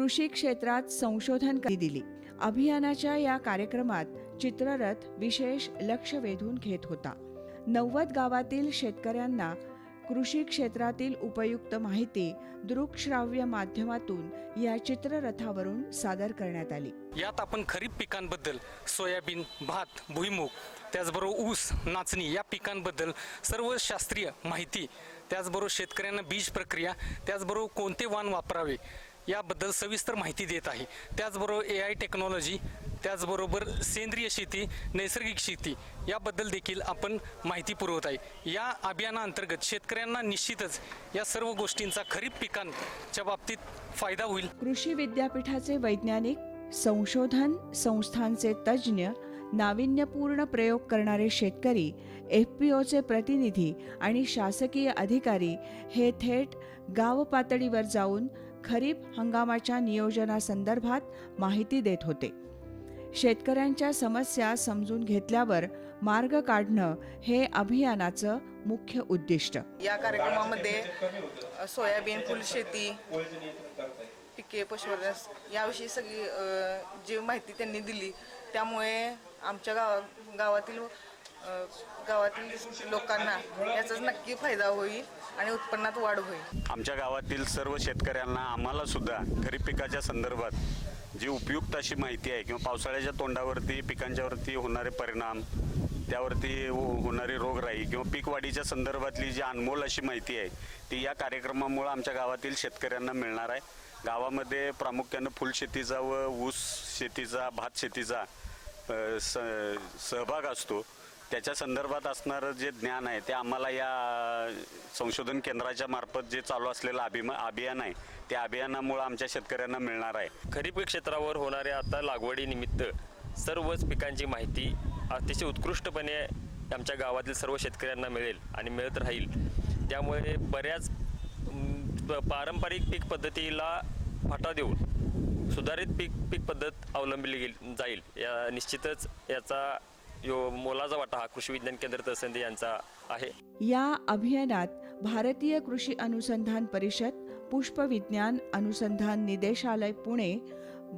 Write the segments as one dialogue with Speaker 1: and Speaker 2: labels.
Speaker 1: कृषी क्षेत्रात संशोधन दिली. अभियानाच्या या कार्यक्रमात चित्ररथ विशेष लक्ष वेधून घेत होता. नव्वद गावातील शेतकऱ्यांना कृषी क्षेत्रातील उपयुक्त माहिती दृकश्राव्य माध्यमातून या चित्ररथावरून सादर करण्यात आली.
Speaker 2: यात आपण खरीप पिकांबद्दल सोयाबीन भात भुईमूग त्याचबरोबर ऊस नाचणी या पिकांबद्दल सर्व शास्त्रीय माहिती त्याचबरोबर शेतकऱ्यांना बीज प्रक्रिया त्याचबरोबर कोणते वाण वापरावे याबद्दल सविस्तर माहिती देत आहे. त्याचबरोबर ए आय टेक्नॉलॉजी त्याचबरोबर सेंद्रिय शेती नैसर्गिक शेती याबद्दल देखील आपण माहिती पुरवत आहे. या अभियानाअंतर्गत शेतकऱ्यांना निश्चितच या सर्व गोष्टींचा खरीप पिकांच्या बाबतीत फायदा होईल.
Speaker 1: कृषी विद्यापीठाचे वैज्ञानिक संशोधन संस्थांचे तज्ज्ञ नाविन्यपूर्ण प्रयोग करणारे शेतकरी एफ पी ओचे प्रतिनिधी आणि शासकीय अधिकारी हे थेट गाव पातळीवर जाऊन खरीप हंगामाच्या नियोजनासंदर्भात माहिती देत होते. शेतकऱ्यांच्या समस्या समजून घेतल्यावर मार्ग काढणं हे अभियानाचं मुख्य उद्दिष्ट.
Speaker 3: या कार्यक्रमामध्ये सोयाबीन फुलशेती पिके पशुवर्धन याविषयी सगळी जी माहिती त्यांनी दिली त्यामुळे आमच्या गावा गावातील गावातील लोकांना याचाच नक्की फायदा होईल आणि उत्पन्नात वाढ होईल.
Speaker 4: आमच्या गावातील सर्व शेतकऱ्यांना आम्हाला सुद्धा खरीप पिकाच्या संदर्भात जी उपयुक्त अशी माहिती आहे किंवा पावसाळ्याच्या तोंडावरती पिकांच्यावरती होणारे परिणाम त्यावरती हो- होणारी रोगराई किंवा पीक वाढीच्या संदर्भातली जी अनमोल अशी माहिती आहे ती या कार्यक्रमामुळे आमच्या गावातील शेतकऱ्यांना मिळणार आहे. गावामध्ये प्रामुख्यानं फुलशेतीचा व ऊस शेतीचा भात शेतीचा स सहभाग असतो. त्याच्या संदर्भात असणारं जे ज्ञान आहे ते आम्हाला या संशोधन केंद्राच्या मार्फत जे चालू असलेलं अभिमा अभियान आहे त्या अभियानामुळे आमच्या शेतकऱ्यांना मिळणार आहे.
Speaker 5: खरीप क्षेत्रावर होणाऱ्या आता लागवडीनिमित्त सर्वच पिकांची माहिती अतिशय उत्कृष्टपणे आमच्या गावातील सर्व शेतकऱ्यांना मिळेल आणि मिळत राहील. त्यामुळे बऱ्याच प- पारंपरिक पीक पद्धतीला फाटा देऊन सुधारित पीक पीक पद्धत अवलंबली गेली जाईल. या निश्चितच याचा यो मोलाचा वाटा हा कृषी विज्ञान केंद्र तहसील यांचा आहे.
Speaker 1: या अभियानात भारतीय कृषी अनुसंधान परिषद पुष्पविज्ञान अनुसंधान निदेशालय पुणे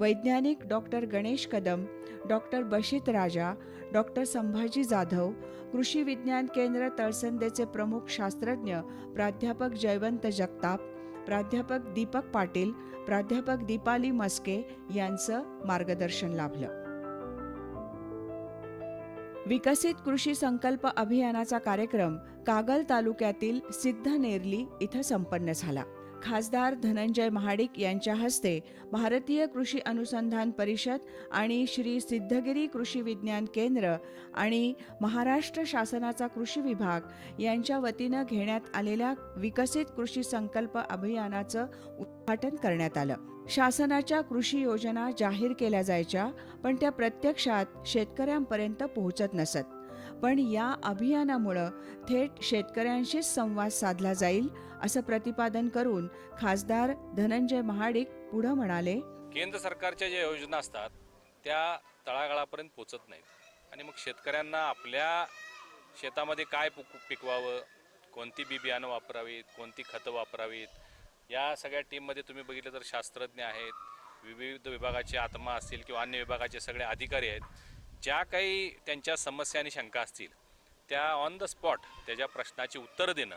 Speaker 1: वैज्ञानिक doctor Ganesh Kadam doctor Bashit Raja doctor Sambhaji Jadhav कृषी विज्ञान केंद्र तळसंदेचे प्रमुख शास्त्रज्ञ प्राध्यापक जयवंत जगताप प्राध्यापक दीपक पाटील प्राध्यापक दीपाली मस्के यांचं मार्गदर्शन लाभलं. विकसित कृषी संकल्प अभियानाचा कार्यक्रम कागल तालुक्यातील सिद्धनेरली इथं संपन्न झाला. खासदार धनंजय महाडिक यांच्या हस्ते भारतीय कृषी अनुसंधान परिषद आणि श्री सिद्धगिरी कृषी विज्ञान केंद्र आणि महाराष्ट्र शासनाचा कृषी विभाग यांच्या वतीनं घेण्यात आलेल्या विकसित कृषी संकल्प अभियानाचं उद्घाटन करण्यात आलं. शासनाच्या कृषी योजना जाहीर केल्या जायच्या पण त्या प्रत्यक्षात शेतकऱ्यांपर्यंत पोहोचत नसत. पण या अभियानामुळं थेट शेतकऱ्यांशीच संवाद साधला जाईल असं प्रतिपादन करून खासदार धनंजय महाडिक पुढं म्हणाले.
Speaker 6: केंद्र सरकारच्या ज्या योजना असतात त्या तळागाळापर्यंत पोचत नाहीत. आणि मग शेतकऱ्यांना आपल्या शेतामध्ये काय पिकवावं कोणती बी बियाणं वापरावीत कोणती खतं वापरावीत या सगळ्या टीममध्ये तुम्ही बघितलं तर शास्त्रज्ञ आहेत विविध विभागाचे आत्मा असतील किंवा अन्य विभागाचे सगळे अधिकारी आहेत ज्या काही त्यांच्या समस्या आणि शंका असतील त्या ऑन द स्पॉट त्याच्या प्रश्नाची उत्तरं देणं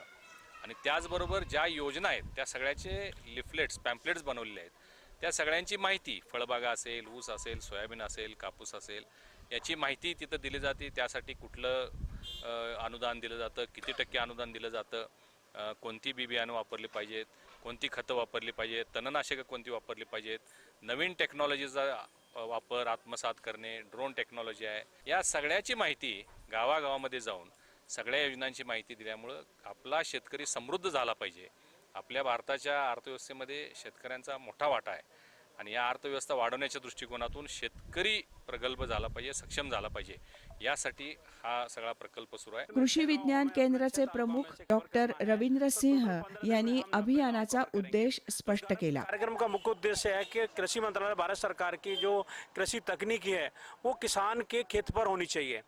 Speaker 6: आणि त्याचबरोबर ज्या योजना आहेत त्या सगळ्याचे लिफलेट्स पॅम्पलेट्स बनवलेले आहेत त्या सगळ्यांची माहिती फळबागा असेल ऊस असेल सोयाबीन असेल कापूस असेल याची माहिती तिथं दिली जाते त्यासाठी कुठलं अनुदान दिलं जातं किती टक्के अनुदान दिलं जातं कोणती बी बियाणं वापरली पाहिजेत कोणती खतं वापरली पाहिजेत तणनाशकं कोणती वापरली पाहिजेत नवीन टेक्नॉलॉजीचा वापर आत्मसात करणे ड्रोन टेक्नॉलॉजी आहे या सगळ्याची माहिती गावागावामध्ये जाऊन सगळ्या योजनांची माहिती दिल्यामुळं आपला शेतकरी समृद्ध झाला पाहिजे. आपल्या भारताच्या अर्थव्यवस्थेमध्ये शेतकऱ्यांचा मोठा वाटा आहे. आणि या अर्थव्यवस्था वाढवण्याच्या दृष्टिकोनातून शेतकरी प्रगल्भ झाला पाहिजे सक्षम झाला पाहिजे. यासाठी हा सगळा प्रकल्प सुरू आहे.
Speaker 1: कृषी विज्ञान केंद्राचे प्रमुख डॉक्टर रवींद्र सिंह यांनी अभियानाचा उद्देश स्पष्ट केला.
Speaker 7: कार्यक्रम का मुख्य उद्देश्य है कि कृषी मंत्रालय भारत सरकार की जो कृषी तकनीकी है वो किसान के खेत पर होनी चाहिए।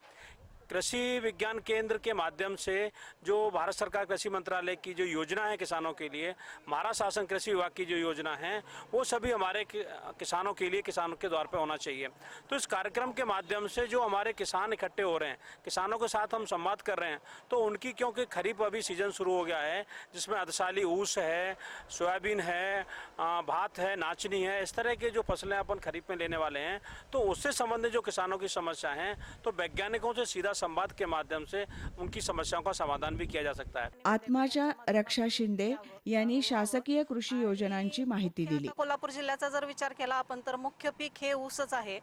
Speaker 7: कृषि विज्ञान केंद्र के माध्यम से जो भारत सरकार कृषि मंत्रालय की जो योजना है किसानों के लिए, महाराष्ट्र शासन कृषि विभाग की जो योजना है, वो सभी हमारे किसानों के लिए, किसानों के द्वार पर होना चाहिए। तो इस कार्यक्रम के माध्यम से जो हमारे किसान इकट्ठे हो रहे हैं, किसानों के साथ हम संवाद कर रहे हैं तो उनकी क्योंकि खरीफ अभी सीज़न शुरू हो गया है, जिसमें अदसाली ऊस है, सोयाबीन है भात है, नाचनी है, इस तरह के जो फ़सलें अपन खरीफ में लेने वाले हैं तो उससे संबंधित जो किसानों की समस्या हैं तो वैज्ञानिकों से सीधा संवाद के माध्यम से उनकी समस्याओं का समाधान भी किया जा सकता है।
Speaker 1: आत्माच्या रक्षा शिंदे यांनी शासकीय कृषी योजनांची माहिती दिली।
Speaker 8: कोल्हापूर जिल्ह्याचा जर विचार केला आपण तर मुख्य पीक हे ऊसच आहे.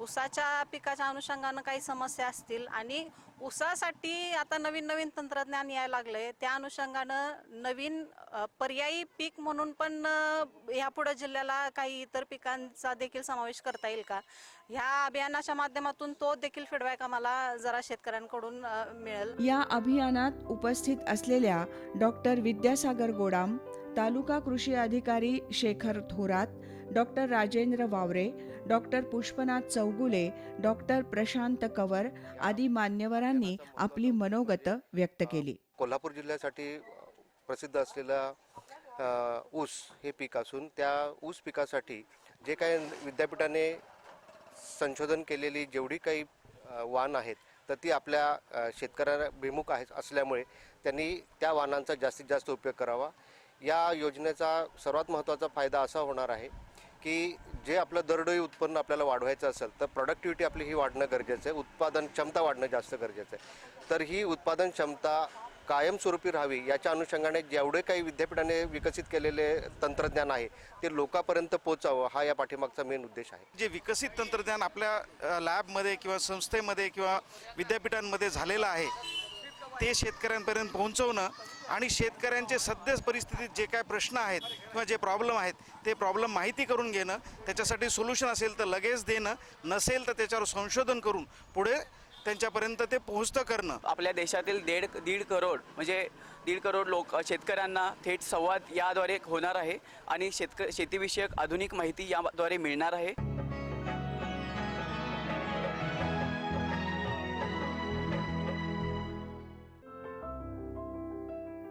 Speaker 8: ऊसाच्या पिकाच्या अनुषंगानं काही समस्या असतील आणि ऊसासाठी आता नवीन नवीन तंत्रज्ञान यायला लागलं आहे त्या अनुषंगानं नवीन पर्यायी पीक म्हणून पण ह्यापुढं जिल्ह्याला काही इतर पिकांचा देखील समावेश करता येईल का? ह्या अभियानाच्या माध्यमातून तो देखील फीडबॅक आम्हाला जरा शेतकऱ्यांकडून मिळेल.
Speaker 1: या अभियानात उपस्थित असलेल्या डॉक्टर विद्यासागर गोडाम तालुका कृषी अधिकारी Shekhar Thorat doctor Rajendra Vaware doctor Pushpanath Chougule doctor Prashant Kavar आदी मान्यवरांनी आपली मनोगत व्यक्त केली.
Speaker 9: कोल्हापूर जिल्ह्यासाठी प्रसिद्ध असलेला ऊस हे पीक असून त्या ऊस पिकासाठी जे काही विद्यापीठाने संशोधन केलेली जेवढी काही वाण आहेत तर ती आपल्या शेतकऱ्याभिमुख आहे असल्यामुळे त्यांनी त्या वाहनांचा जास्तीत जास्त उपयोग करावा. या योजनेचा सर्वात महत्त्वाचा फायदा असा होणार आहे की जे आपलं दरडोई उत्पन्न आपल्याला वाढवायचं असेल तर प्रोडक्टिव्हिटी आपली ही वाढणं गरजेचं आहे. उत्पादन क्षमता वाढणं जास्त गरजेचं आहे. तर ही उत्पादन क्षमता कायमस्वरूपी राहावी याच्या अनुषंगाने जेवढे काही विद्यापीठाने विकसित केलेले तंत्रज्ञान आहे ते लोकांपर्यंत पोचावं हा या पाठीमागचा मेन उद्देश आहे.
Speaker 10: जे विकसित तंत्रज्ञान आपल्या लॅबमध्ये किंवा संस्थेमध्ये किंवा विद्यापीठांमध्ये झालेलं आहे ते शेतकऱ्यांपर्यंत पोहोचवणं आणि शेतकऱ्यांचे सद्य परिस्थितीत जे काय प्रश्न आहेत किंवा जे प्रॉब्लेम आहेत ते प्रॉब्लेम माहिती करून घेणं त्याच्यासाठी सोल्युशन असेल तर लगेच देणं नसेल तर त्याच्यावर संशोधन करून पुढे त्यांच्यापर्यंत ते पोहोचतं करणं.
Speaker 11: आपल्या देशातील दीड दीड करोड म्हणजे दीड करोड लोक शेतकऱ्यांना थेट संवाद याद्वारे होणार आहे आणि शेतक शेतीविषयक आधुनिक माहिती याद्वारे मिळणार आहे.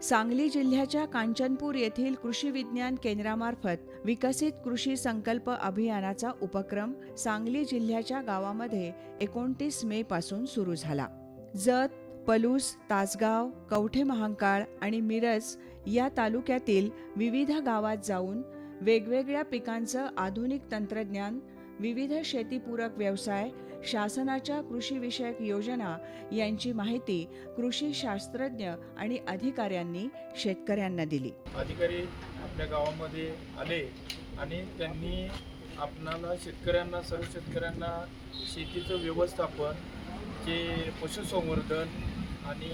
Speaker 1: सांगली जिल्ह्याच्या कांचनपूर येथील कृषी विज्ञान केंद्रामार्फत विकसित कृषी संकल्प अभियानाचा उपक्रम सांगली जिल्ह्याच्या गावामध्ये एकोणतीस मे पासून सुरू झाला. जत पलूस तासगाव कवठे महांकाळ आणि मिरज या तालुक्यातील विविध गावात जाऊन वेगवेगळ्या पिकांचं आधुनिक तंत्रज्ञान विविध शेतीपूरक व्यवसाय शासनाच्या कृषीविषयक योजना यांची माहिती कृषी शास्त्रज्ञ आणि अधिकाऱ्यांनी शेतकऱ्यांना दिली.
Speaker 12: अधिकारी आपल्या गावामध्ये आले आणि त्यांनी आपणाला शेतकऱ्यांना सर्व शेतकऱ्यांना शेतीचं व्यवस्थापन जे पशुसंवर्धन आणि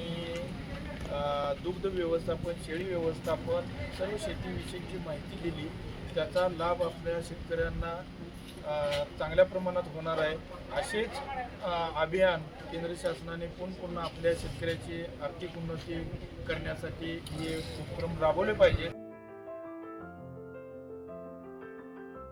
Speaker 12: दुग्ध व्यवस्थापन शेळी व्यवस्थापन सर्व शेतीविषयीची माहिती दिली. त्याचा लाभ आपल्या शेतकऱ्यांना चांगल्या प्रमाणात होणार आहे. असेच अभियान केंद्र शासनाने पुन्हा पुन्हा आपल्या शेतकऱ्याची आर्थिक उन्नती करण्यासाठी हे उपक्रम राबवले पाहिजे.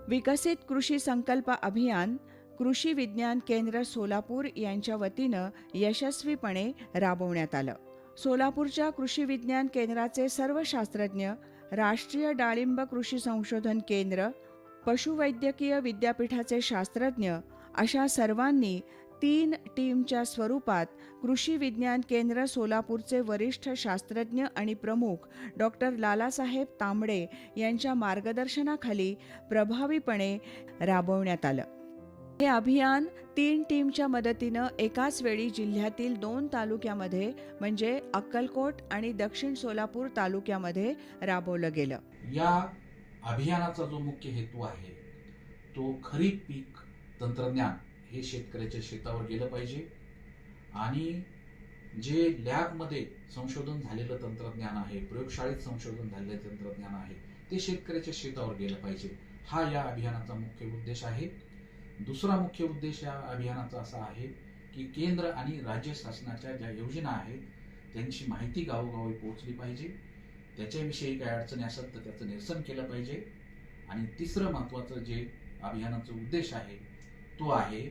Speaker 1: विकसित कृषी संकल्प अभियान कृषी विज्ञान केंद्र सोलापूर यांच्या वतीनं यशस्वीपणे राबवण्यात आलं. सोलापूरच्या कृषी विज्ञान केंद्राचे सर्व शास्त्रज्ञ राष्ट्रीय डाळिंब कृषी संशोधन केंद्र पशुवैद्यकीय विद्यापीठाचे शास्त्रज्ञ अशा सर्वांनी तीन टीमच्या स्वरूपात कृषी विज्ञान केंद्र सोलापूरचे वरिष्ठ शास्त्रज्ञ आणि प्रमुख डॉक्टर लालासाहेब तांबडे यांच्या मार्गदर्शनाखाली प्रभावीपणे राबवण्यात आलं. हे अभियान तीन टीमच्या मदतीनं एकाच वेळी जिल्ह्यातील दोन तालुक्यामध्ये म्हणजे अक्कलकोट आणि दक्षिण सोलापूर तालुक्यामध्ये राबवलं गेलं.
Speaker 13: या अभियानाचा जो मुख्य हेतू आहे तो खरीप पीक तंत्रज्ञान हे शेतकऱ्याच्या शेतावर गेलं पाहिजे. आणि जे लॅबमध्ये संशोधन झालेलं तंत्रज्ञान आहे प्रयोगशाळेत संशोधन झालेलं तंत्रज्ञान आहे ते शेतकऱ्याच्या शेतावर गेलं पाहिजे. हा या अभियानाचा मुख्य उद्देश आहे. दुसरा मुख्य उद्देश या अभियानाचा असा आहे की केंद्र आणि राज्य शासनाच्या ज्या योजना आहेत त्यांची माहिती गावोगावी पोहोचली पाहिजे. त्याच्याविषयी काही अडचणी असतात तर त्याचं निरसन केलं पाहिजे. आणि तिसरं महत्त्वाचं जे अभियानाचा उद्देश आहे तो आहे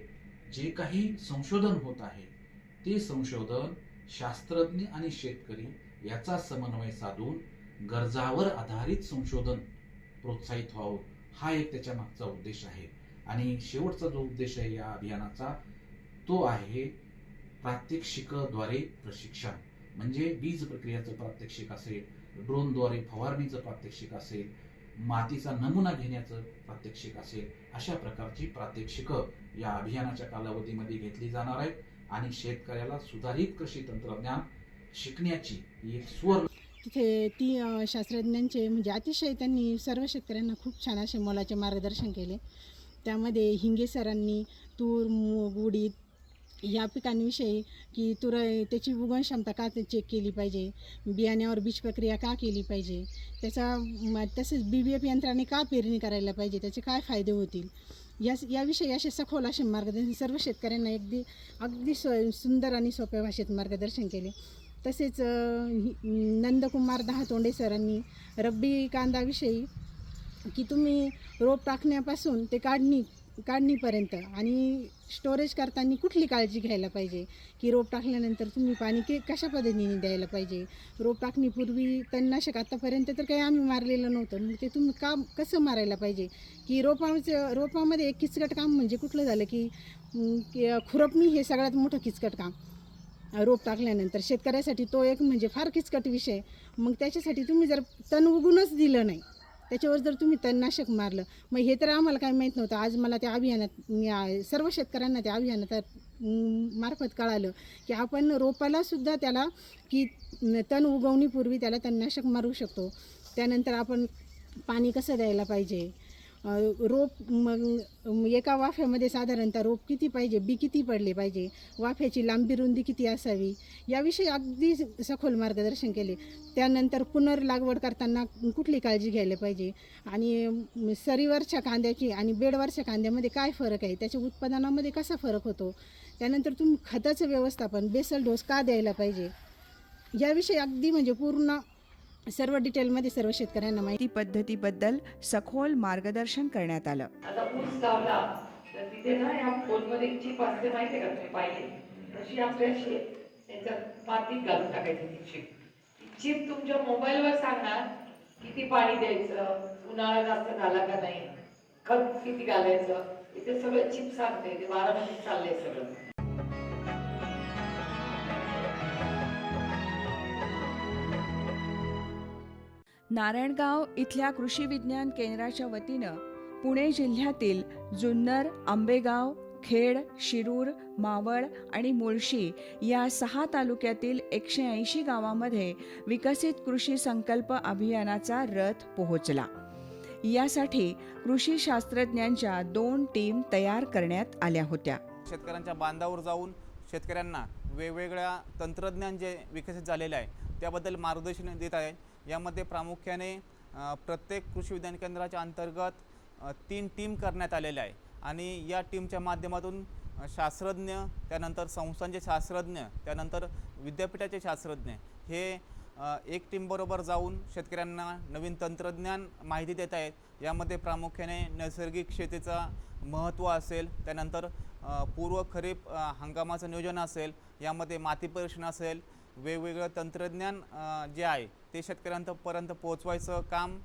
Speaker 13: जे काही संशोधन होत आहे ते संशोधन शास्त्रज्ञ आणि शेतकरी याचा समन्वय साधून गरजावर आधारित संशोधन प्रोत्साहित व्हावं हा एक त्याच्या मागचा उद्देश आहे. आणि शेवटचा जो उद्देश आहे या अभियानाचा तो आहे प्रात्यक्षिकद्वारे प्रशिक्षण. म्हणजे बीज प्रक्रियाचं प्रात्यक्षिक असेल ड्रोनद्वारे फवारणीचं प्रात्यक्षिक असेल मातीचा नमुना घेण्याचं प्रात्यक्षिक असेल अशा प्रकारची प्रात्यक्षिकं या अभियानाच्या कालावधीमध्ये घेतली जाणार आहेत आणि शेतकऱ्याला सुधारित कृषी तंत्रज्ञान शिकण्याची एक स्वर
Speaker 14: तिथे ती शास्त्रज्ञांचे म्हणजे अतिशय त्यांनी सर्व शेतकऱ्यांना खूप छान असे मोलाचे मार्गदर्शन केले. त्यामध्ये हिंगे सरांनी तूर मूग उडीद या पिकांविषयी की तुरई त्याची उगवण क्षमता का चेक केली पाहिजे? बियाण्यावर बीज प्रक्रिया का केली पाहिजे? त्याचा तसेच बी बी एफ यंत्राने का पेरणी करायला पाहिजे? त्याचे काय फायदे होतील? या याविषयी असे सखोल असे मार्गदर्शन सर्व शेतकऱ्यांना अगदी अगदी सो सुंदर आणि सोप्या भाषेत मार्गदर्शन केले. तसेच नंदकुमार दहातोंडे सरांनी रब्बी कांदाविषयी की तुम्ही रोप टाकण्यापासून ते काढणी काढणीपर्यंत आणि स्टोरेज करताना कुठली काळजी घ्यायला पाहिजे? की रोप टाकल्यानंतर तुम्ही पाणी के कशा पद्धतीने द्यायला पाहिजे? रोप टाकणीपूर्वी तणनाशक आत्तापर्यंत तर काही आम्ही मारलेलं नव्हतं. मग ते तुम्ही काम कसं मारायला पाहिजे? की रोपाचं रोपामध्ये एक किचकट काम म्हणजे कुठलं झालं की खुरपणी हे सगळ्यात मोठं किचकट काम. रोप टाकल्यानंतर शेतकऱ्यासाठी तो एक म्हणजे फार किचकट विषय. मग त्याच्यासाठी तुम्ही जर तण उगूनच दिलं नाही त्याच्यावर जर तुम्ही तणनाशक मारलं मग हे तर आम्हाला काही माहीत नव्हतं. आज मला त्या अभियानात सर्व शेतकऱ्यांना त्या अभियानात मार्फत कळालं की आपण रोपाला सुद्धा त्याला की तण उगवणीपूर्वी त्याला तणनाशक मारू शकतो. त्यानंतर आपण पाणी कसं द्यायला पाहिजे? रोप मग एका वाफ्यामध्ये साधारणतः रोप किती पाहिजे बी किती पडले पाहिजे वाफ्याची लांबी रुंदी किती असावी याविषयी अगदी सखोल मार्गदर्शन केले. त्यानंतर पुनर्लागवड करताना कुठली काळजी घ्यायला पाहिजे आणि सरीवरच्या कांद्याची आणि बेडवरच्या कांद्यामध्ये काय फरक आहे त्याच्या उत्पादनामध्ये कसा फरक होतो त्यानंतर तुम्ही खताचं व्यवस्थापन बेसल डोस का द्यायला पाहिजे याविषयी अगदी म्हणजे पूर्ण सर्व डिटेलमध्ये सर्व शेतकऱ्यांना माहिती
Speaker 1: पद्धतीबद्दल सखोल मार्गदर्शन करण्यात आलं.
Speaker 15: आता ऊस लावला तर तिथे ना या फोनमध्ये एक चिप असते माहिती आहे का तुम्ही पाहिजे तशी आपल्या शेत मातीत घालून टाकायची ती चिप ती चिप तुमच्या मोबाईलवर सांगणार किती पाणी द्यायचं उन्हाळा जास्त झाला का नाही खत किती घालायचं इथे सगळं चिप सांगते ते बारा महिने चाललंय सगळं.
Speaker 1: नारायणगाव इथल्या कृषी विज्ञान केंद्राच्या वतीनं पुणे जिल्ह्यातील जुन्नर आंबेगाव खेड शिरूर मावळ आणि मुळशी या सहा तालुक्यातील एकशे ऐंशी गावामध्ये विकसित कृषी संकल्प अभियानाचा रथ पोहोचला. यासाठी कृषी शास्त्रज्ञांच्या दोन टीम तयार करण्यात आल्या होत्या.
Speaker 16: शेतकऱ्यांच्या बांधावर जाऊन शेतकऱ्यांना वेगवेगळ्या तंत्रज्ञान जे विकसित झालेले आहे त्याबद्दल मार्गदर्शन देत आहे. यामध्ये प्रामुख्याने प्रत्येक कृषी विज्ञान केंद्राच्या अंतर्गत तीन टीम करण्यात आलेल्या आहे आणि या टीमच्या माध्यमातून शास्त्रज्ञ त्यानंतर संस्थांचे शास्त्रज्ञ त्यानंतर विद्यापीठाचे शास्त्रज्ञ हे एक टीमबरोबर जाऊन शेतकऱ्यांना नवीन तंत्रज्ञान माहिती देत आहेत. यामध्ये प्रामुख्याने नैसर्गिक शेतीचा महत्त्व असेल त्यानंतर पूर्व खरीप हंगामाचं नियोजन असेल यामध्ये माती परीक्षण असेल वेगवेगळं तंत्रज्ञान जे आहे ते शेतकऱ्यांपर्यंत पोहोचवायचं काम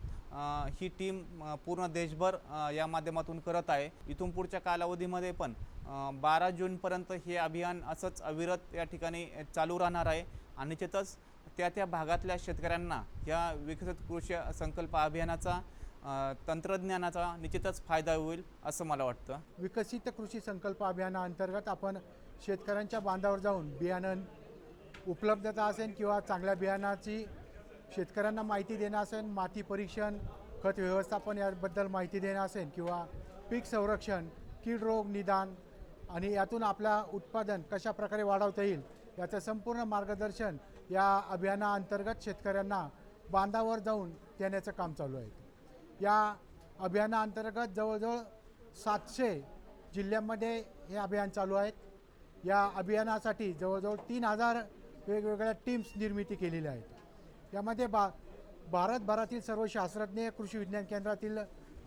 Speaker 16: ही टीम पूर्ण देशभर या माध्यमातून करत आहे. इथून पुढच्या कालावधीमध्ये पण बारा जूनपर्यंत हे अभियान असंच अविरत या ठिकाणी चालू राहणार आहे. आणि निश्चितच त्या त्या भागातल्या शेतकऱ्यांना या विकसित कृषी संकल्प अभियानाचा तंत्रज्ञानाचा निश्चितच फायदा होईल असं मला वाटतं.
Speaker 17: विकसित कृषी संकल्प अभियानाअंतर्गत आपण शेतकऱ्यांच्या बांधावर जाऊन बियाणं उपलब्धता असेल किंवा चांगल्या बियाणाची शेतकऱ्यांना माहिती देणं असेल माती परीक्षण खत व्यवस्थापन याबद्दल माहिती देणं असेल किंवा पीक संरक्षण कीड रोग निदान आणि यातून आपला उत्पादन कशा प्रकारे वाढवता येईल याचं संपूर्ण मार्गदर्शन या अभियानाअंतर्गत शेतकऱ्यांना बांधावर जाऊन देण्याचं काम चालू आहे. या अभियानाअंतर्गत जवळजवळ सातशे जिल्ह्यांमध्ये हे अभियान चालू आहेत. या अभियानासाठी जवळजवळ तीन हजार वेगवेगळ्या टीम्स निर्मिती केलेल्या आहेत. यामध्ये बा भारतभरातील सर्व शास्त्रज्ञ कृषी विज्ञान केंद्रातील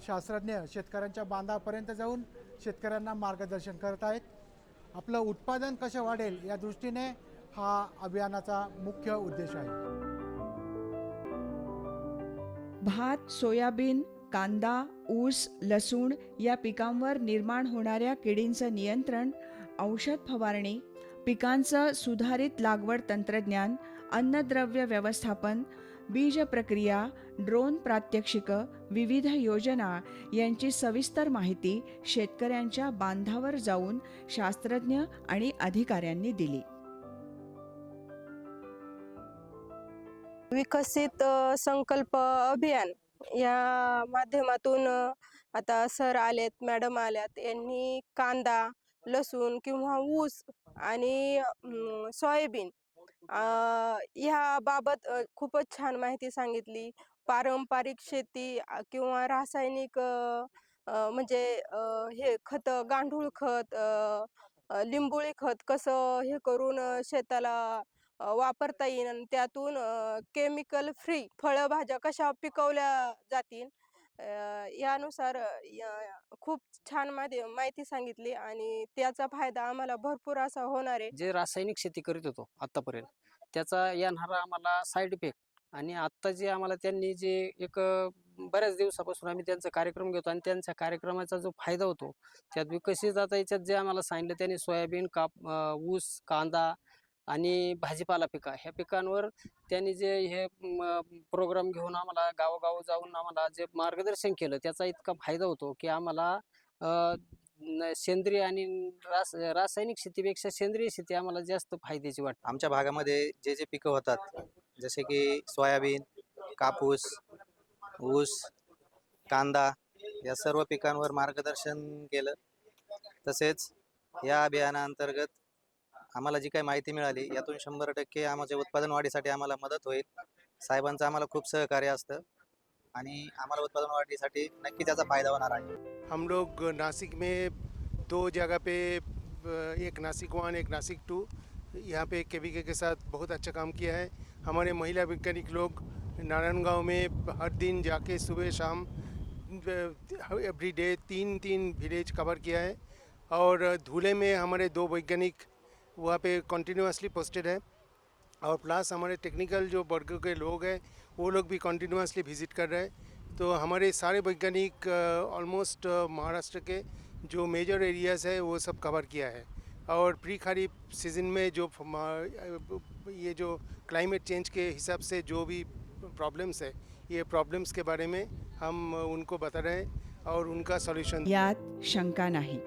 Speaker 17: शास्त्रज्ञ शेतकऱ्यांच्या बांधापर्यंत जाऊन शेतकऱ्यांना मार्गदर्शन करत आहेत. आपलं उत्पादन कसं वाढेल या दृष्टीने हा अभियानाचा मुख्य उद्देश आहे.
Speaker 1: भात सोयाबीन कांदा ऊस लसूण या पिकांवर निर्माण होणाऱ्या किडींचं नियंत्रण औषध फवारणी पिकांचं सुधारित लागवड तंत्रज्ञान अन्नद्रव्य व्यवस्थापन बीज प्रक्रिया ड्रोन प्रात्यक्षिक विविध योजना यांची सविस्तर माहिती शेतकऱ्यांच्या बांधावर जाऊन शास्त्रज्ञ आणि अधिकाऱ्यांनी दिली.
Speaker 18: विकसित संकल्प अभियान या माध्यमातून आता सर आलेत मॅडम आल्यात यांनी कांदा लसूण किंवा ऊस आणि सोयाबीन ह्या बाबत खूपच छान माहिती सांगितली. पारंपरिक शेती किंवा रासायनिक म्हणजे हे खत गांडूळ खत लिंबोळी खत कसं हे करून शेताला वापरता येईल आणि त्यातून केमिकल फ्री फळभाज्या कशा पिकवल्या जातील? यानुसार या- खूप छान माहिती माहिती सांगितली आणि त्याचा फायदा आम्हाला भरपूर असा होणार आहे.
Speaker 19: जे रासायनिक शेती करीत होतो आत्तापर्यंत त्याचा येणारा आम्हाला साईड इफेक्ट आणि आत्ता जे आम्हाला त्यांनी जे एक बऱ्याच दिवसापासून आम्ही त्यांचा कार्यक्रम घेतो आणि त्यांच्या कार्यक्रमाचा जो फायदा होतो त्यात विकसित आता याच्यात जे आम्हाला सांगितलं त्यांनी सोयाबीन काप ऊस कांदा आणि भाजीपाला पिका. ह्या पिकांवर त्यांनी जे हे प्रोग्राम घेऊन आम्हाला गावोगाव जाऊन आम्हाला जे मार्गदर्शन केलं त्याचा इतका फायदा होतो की आम्हाला सेंद्रिय आणि रास रासायनिक शेतीपेक्षा सेंद्रिय शेती आम्हाला जास्त फायद्याची वाटते.
Speaker 20: आमच्या भागामध्ये जे जे पिकं होतात जसे की सोयाबीन कापूस ऊस कांदा या सर्व पिकांवर मार्गदर्शन केलं. तसेच या अभियानाअंतर्गत आम्हाला जी काही माहिती मिळाली यातून शंभर टक्के आमच्या उत्पादन वाढीसाठी आम्हाला मदत होईल. साहेबांचं आम्हाला खूप सहकार्य असतं आणि आम्हाला उत्पादन वाढीसाठी नक्की त्याचा फायदा होणार आहे.
Speaker 21: हम लोग नासिक में दो जगह पे एक नासिक वन एक नासिक टू यहाँ पे के के साथ बहुत अच्छा काम किया है। हमारे महिला वैज्ञानिक लोग नारायणगांव में हर दिन जाके सुबह शाम एवरी डे तीन तीन विलेज कवर किया है। और धूले में हमारे दो वैज्ञानिक वहाँ पे कंटिन्यूसली पोस्टेड है। और प्लस हमारे टेक्निकल जो वर्ग के लोग हैं, वो लोग भी कंटिन्यूसली विज़िट कर रहे हैं। तो हमारे सारे वैज्ञानिक ऑलमोस्ट महाराष्ट्र के जो मेजर एरियाज़ है, वो सब कवर किया है। और प्री खरीफ सीज़न में जो ये जो क्लाइमेट चेंज के हिसाब से जो भी प्रॉब्लम्स है, ये प्रॉब्लम्स के बारे में हम उनको बता रहे हैं और उनका सॉल्यूशन
Speaker 1: यात शंका नाही।